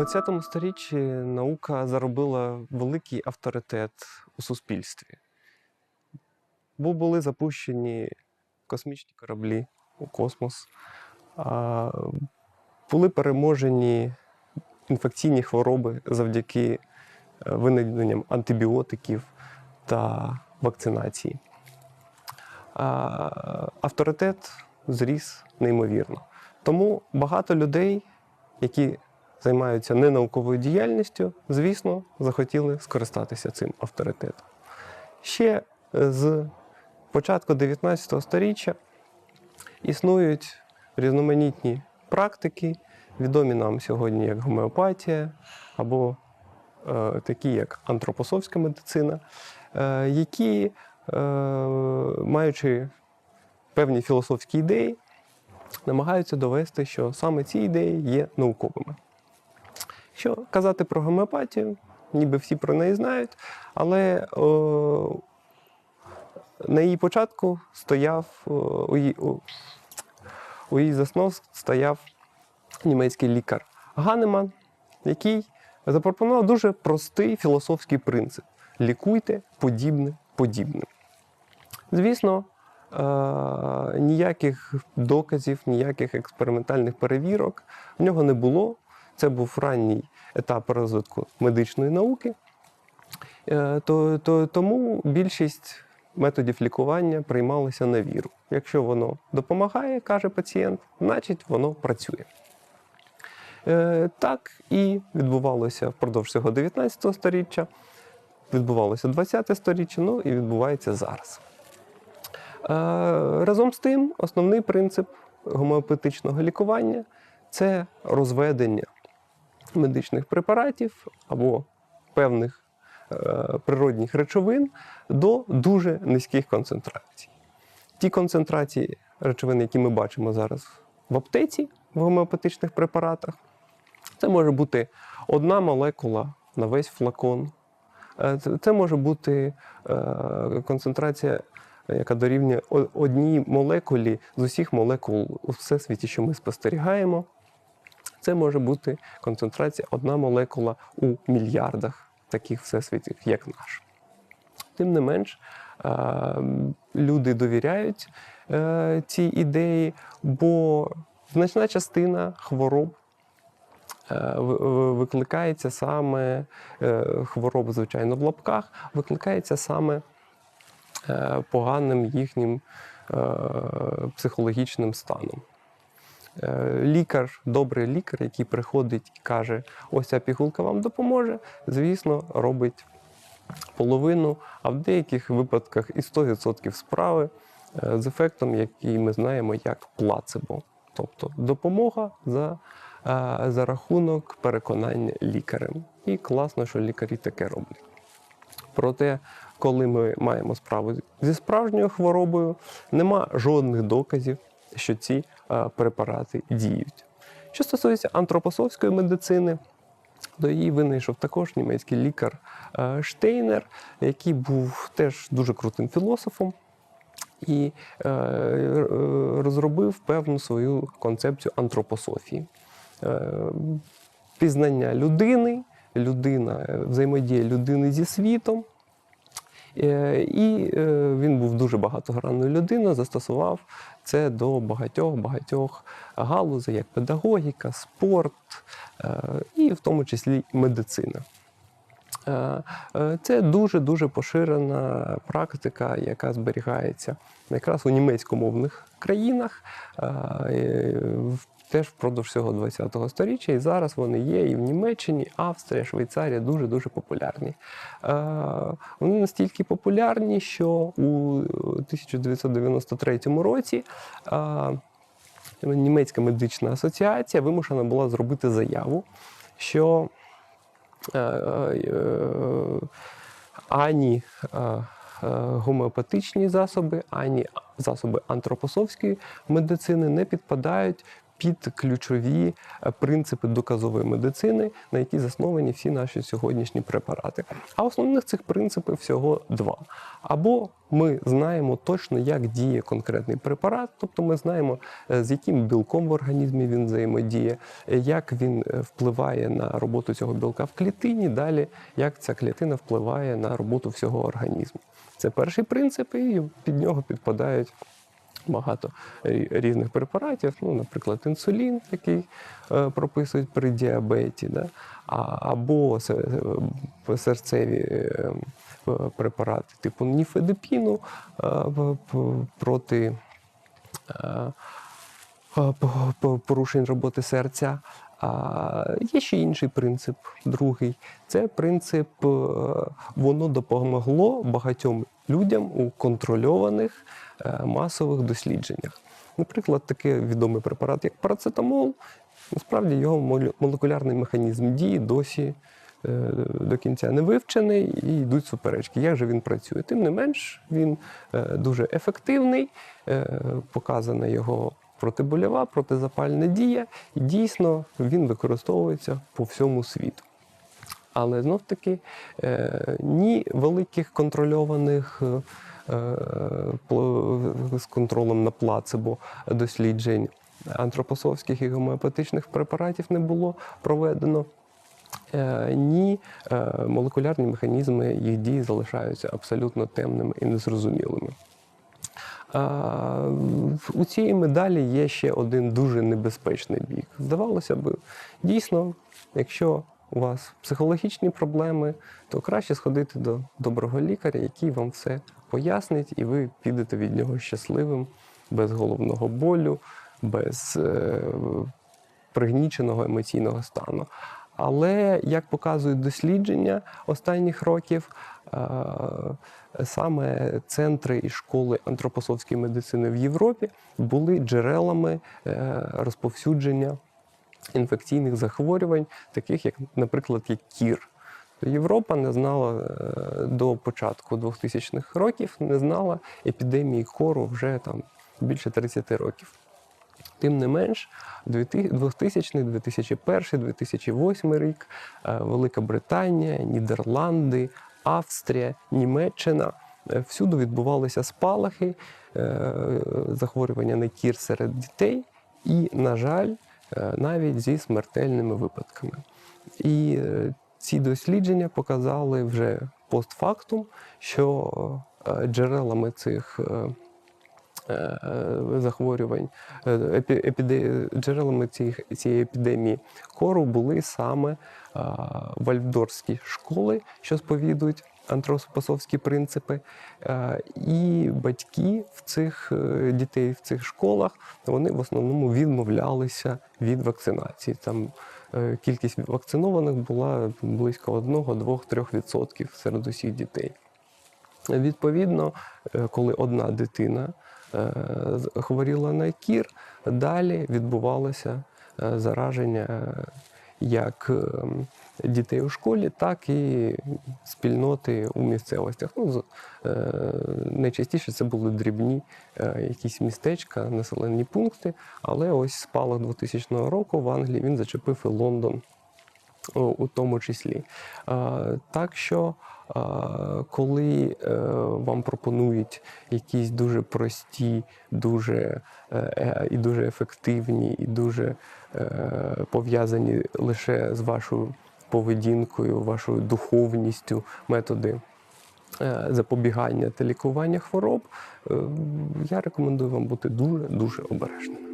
20 сторіччі наука заробила великий авторитет у суспільстві, бо були запущені космічні кораблі у космос, були переможені інфекційні хвороби завдяки е, винайденням антибіотиків та вакцинації. Авторитет зріс неймовірно. Тому багато людей, які займаються ненауковою діяльністю, звісно, захотіли скористатися цим авторитетом. Ще е, з початку 19 століття існують різноманітні практики, відомі нам сьогодні як гомеопатія або е, такі як антропософська медицина, е, які, е, маючи певні філософські ідеї, намагаються довести, що саме ці ідеї є науковими. Якщо казати про гомеопатію, ніби всі про неї знають, але о, на її початку стояв, о, у, її, у, у її заснов стояв німецький лікар Ганеман, який запропонував дуже простий філософський принцип: лікуйте подібне подібним. Звісно, е, ніяких доказів, ніяких експериментальних перевірок в нього не було. Це був ранній етап розвитку медичної науки. Е, То, то, тому більшість методів лікування приймалися на віру. Якщо воно допомагає, каже пацієнт, значить воно працює. Е, Так і відбувалося впродовж цього 19 століття, відбувалося 20 століття, ну і відбувається зараз. Е, Разом з тим, основний принцип гомеопатичного лікування це розведення медичних препаратів або певних е, природних речовин до дуже низьких концентрацій. Ті концентрації речовин, які ми бачимо зараз в аптеці в гомеопатичних препаратах, це може бути одна молекула на весь флакон. Е, Це може бути е, концентрація, яка дорівнює одній молекулі з усіх молекул у всесвіті, що ми спостерігаємо. Це може бути концентрація одна молекула у мільярдах таких всесвітів, як наш. Тим не менш, е, люди довіряють е, цій ідеї, бо значна частина хвороб е, ви- ви- викликається саме хвороб, звичайно, в лапках, викликається саме поганим їхнім психологічним станом. Е, Лікар, добрий лікар, який приходить і каже, ось ця пігулка вам допоможе, звісно, робить половину, а в деяких випадках і 100% справи е, з ефектом, який ми знаємо як плацебо. Тобто допомога за, е, за рахунок переконання лікарем. І класно, що лікарі таке роблять. Проте, коли ми маємо справу зі справжньою хворобою, нема жодних доказів, що ці е, препарати діють. Що стосується антропософської медицини, то її винайшов також німецький лікар е, Штейнер, який був теж дуже крутим філософом і е, е, розробив певну свою концепцію антропософії. Е, Пізнання людини, людина, взаємодія людини зі світом. Е, І е, він був дуже багатогранною людиною, застосував це до багатьох багатьох галузей, як педагогіка, спорт е, і в тому числі медицина. Це дуже дуже поширена практика, яка зберігається якраз у німецькомовних країнах. Е, е, Теж впродовж всього ХХ століття, і зараз вони є і в Німеччині, Австрія, Швейцарія дуже дуже популярні. Е, Вони настільки популярні, що у 1993 році е, німецька медична асоціація вимушена була зробити заяву, що е, е, ані е, е, гомеопатичні засоби, ані засоби антропософської медицини не підпадають під ключові е, принципи доказової медицини, на які засновані всі наші сьогоднішні препарати. А основних цих принципів всього два. Або ми знаємо точно, як діє конкретний препарат, тобто ми знаємо, е, з яким білком в організмі він взаємодіє, е, як він впливає на роботу цього білка в клітині, далі як ця клітина впливає на роботу всього організму. Це перший принцип, і під нього підпадають багато різних препаратів, ну, наприклад, інсулін, який е, прописують при діабеті, да? або е, серцеві е, препарати типу ніфедепіну проти по- по- порушень роботи серця. А є ще інший принцип, другий. Це принцип, е, воно допомогло багатьом людям у контрольованих е, масових дослідженнях. Наприклад, такий відомий препарат, як парацетамол, насправді його молекулярний механізм дії досі е, до кінця не вивчений і йдуть суперечки. Як же він працює? Тим не менш, він дуже ефективний, показана його протибольова, протизапальна дія, дійсно він використовується по всьому світу. Але знов таки е, ні великих контрольованих е, е, з контролем на плацебо досліджень антропосовських і гомеопатичних препаратів не було проведено. Ні, молекулярні механізми їх дії залишаються абсолютно темними і незрозумілими. У цієї медалі є ще один дуже небезпечний бік. Здавалося б, дійсно, якщо у вас психологічні проблеми, то краще сходити до доброго лікаря, який вам все пояснить, і ви підете від нього щасливим, без головного болю, без е, пригніченого емоційного стану. Але як показують дослідження останніх років, е, саме центри і школи антропософської медицини в Європі були джерелами е, розповсюдження інфекційних захворювань, таких як, наприклад, як кір. Європа не знала е, до початку 2000-х років, не знала епідемії кору вже там більше 30 років. Тим не менш, 2000, 2001, 2008 рік е, Велика Британія, Нідерланди, Австрія, Німеччина е, всюди відбувалися спалахи е, захворювання на кір серед дітей, і, на жаль, навіть зі смертельними випадками. І ці дослідження показали вже постфактум, що джерелами цих захворювань, е, епі- епіде... джерелами цих, цієї епідемії кору були саме а, вальвдорські школи, що сповідують антропосовські принципи. Е, І батьки в цих е, дітей в цих школах вони в основному відмовлялися від вакцинації. Там е, кількість вакцинованих була близько 1, 2, 3% серед усіх дітей. Відповідно, е, коли одна дитина е, хворіла на кір, далі відбувалося е, зараження е, як дітей у школі, так і спільноти у місцевостях. Ну, е, найчастіше це були дрібні е, якісь містечка, населені пункти, але ось спалах 2000 року в Англії він зачепив і Лондон у, тому числі. Так що, коли е, вам пропонують якісь дуже прості, дуже е, е, і дуже ефективні, і дуже пов'язані лише з вашою поведінкою, вашою духовністю методи. Запобігання та лікування хвороб, я рекомендую вам бути дуже дуже обережними.